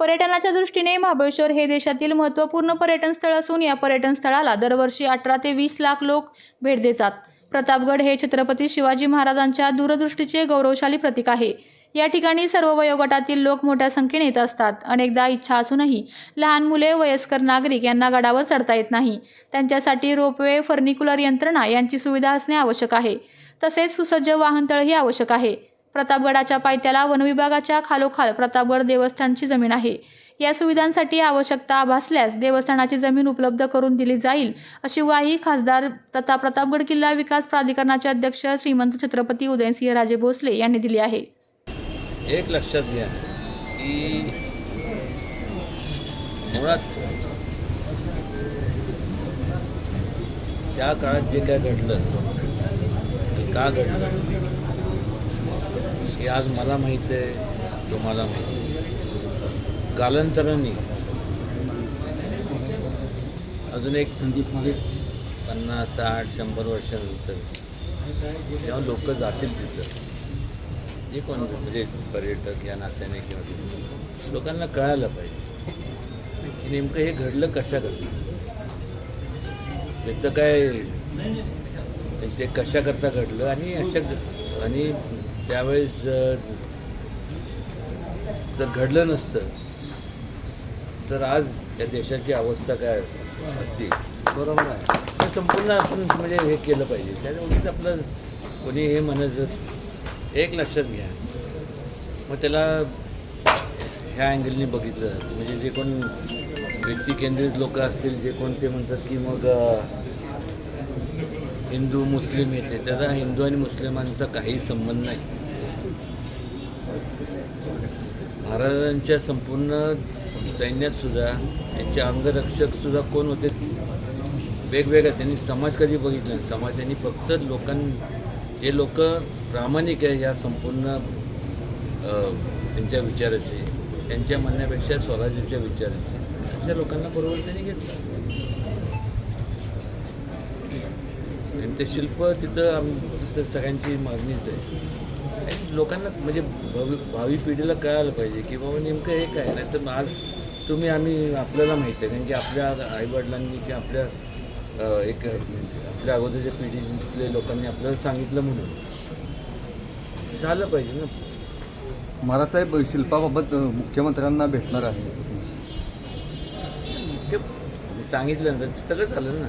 पर्यटनाच्या दृष्टीने महाबळेश्वर हे देशातील महत्त्वपूर्ण पर्यटन स्थळ असून या पर्यटन स्थळाला दरवर्षी अठरा ते वीस लाख लोक भेट देतात. प्रतापगड हे छत्रपती शिवाजी महाराजांच्या दूरदृष्टीचे गौरवशाली प्रतीक आहे. या ठिकाणी सर्व वयोगटातील लोक मोठ्या संख्येने येत असतात. अनेकदा इच्छा असूनही लहान मुले वयस्कर नागरिक यांना गडावर चढता येत नाही. त्यांच्यासाठी रोपवे फर्निक्युलर यंत्रणा यांची सुविधा असणे आवश्यक आहे. तसेच सुसज्ज वाहनतळही आवश्यक आहे. प्रतापगडाच्या पायथ्याला वनविभागाच्या खालोखाल प्रतापगड देवस्थानची जमीन आहे. या सुविधांसाठी आवश्यकता भासल्यास देवस्थानाची जमीन उपलब्ध करून दिली जाईल अशी ग्वाही खासदार तथा प्रतापगड किल्ला विकास प्राधिकरणाचे अध्यक्ष श्रीमंत छत्रपती उदयनसिंह राजे भोसले यांनी दिली आहे. एक लक्षात घ्या की मुळात त्या काळात जे काय घडलं का घडलं हे आज मला माहीत आहे तुम्हाला माहीत कालांतराने अजून एक म्हणजे पन्नास साठ शंभर वर्षानंतर जेव्हा लोक जातील तिथं जे कोण म्हणजे पर्यटक या नात्याने किंवा लोकांना कळायला पाहिजे की नेमकं हे घडलं कशा करता त्याचं काय ते कशा करता घडलं? आणि अशा आणि त्यावेळेस जर जर घडलं नसतं तर आज या देशाची अवस्था काय असती? बरोबर आहे. ते संपूर्ण आपण म्हणजे हे केलं पाहिजे. त्याच्यामुळेच आपलं कोणी हे म्हणायचं एक लक्षात घ्या. मग त्याला ह्या अँगलनी बघितलं. जातं म्हणजे जे कोण व्यक्ती केंद्रित लोक असतील जे कोण ते म्हणतात की मग हिंदू मुस्लिम येते. त्याचा हिंदू आणि मुस्लिमांचा काही संबंध नाही. महाराजांच्या संपूर्ण सैन्यातसुद्धा त्यांचे अंगरक्षकसुद्धा कोण होते? वेगवेगळ्या. त्यांनी समाज कधी बघितला नाही. समाज त्यांनी फक्त लोकां जे लोक प्रामाणिक आहे या संपूर्ण त्यांच्या विचाराचे त्यांच्या म्हणण्यापेक्षा स्वराज्याच्या विचाराचे अशा लोकांना बरोबर त्यांनी घेतलं. आणि ते शिल्प तिथं आम तिथं सगळ्यांची मागणीच आहे. आणि लोकांना म्हणजे भवि भावी पिढीला कळायला पाहिजे की बाबा नेमकं हे काय? नाही तर आज तुम्ही आम्ही आपल्याला माहिती आहे. कारण की आपल्या आईवडिलांनी किंवा आपल्या एक आपल्या अगोदरच्या पिढीतले लोकांनी आपल्याला सांगितलं म्हणून. झालं पाहिजे ना. महाराजसाहेब शिल्पाबाबत अ, मुख्यमंत्र्यांना भेटणार आहे. मुख्य सांगितलं ना सगळं झालं ना.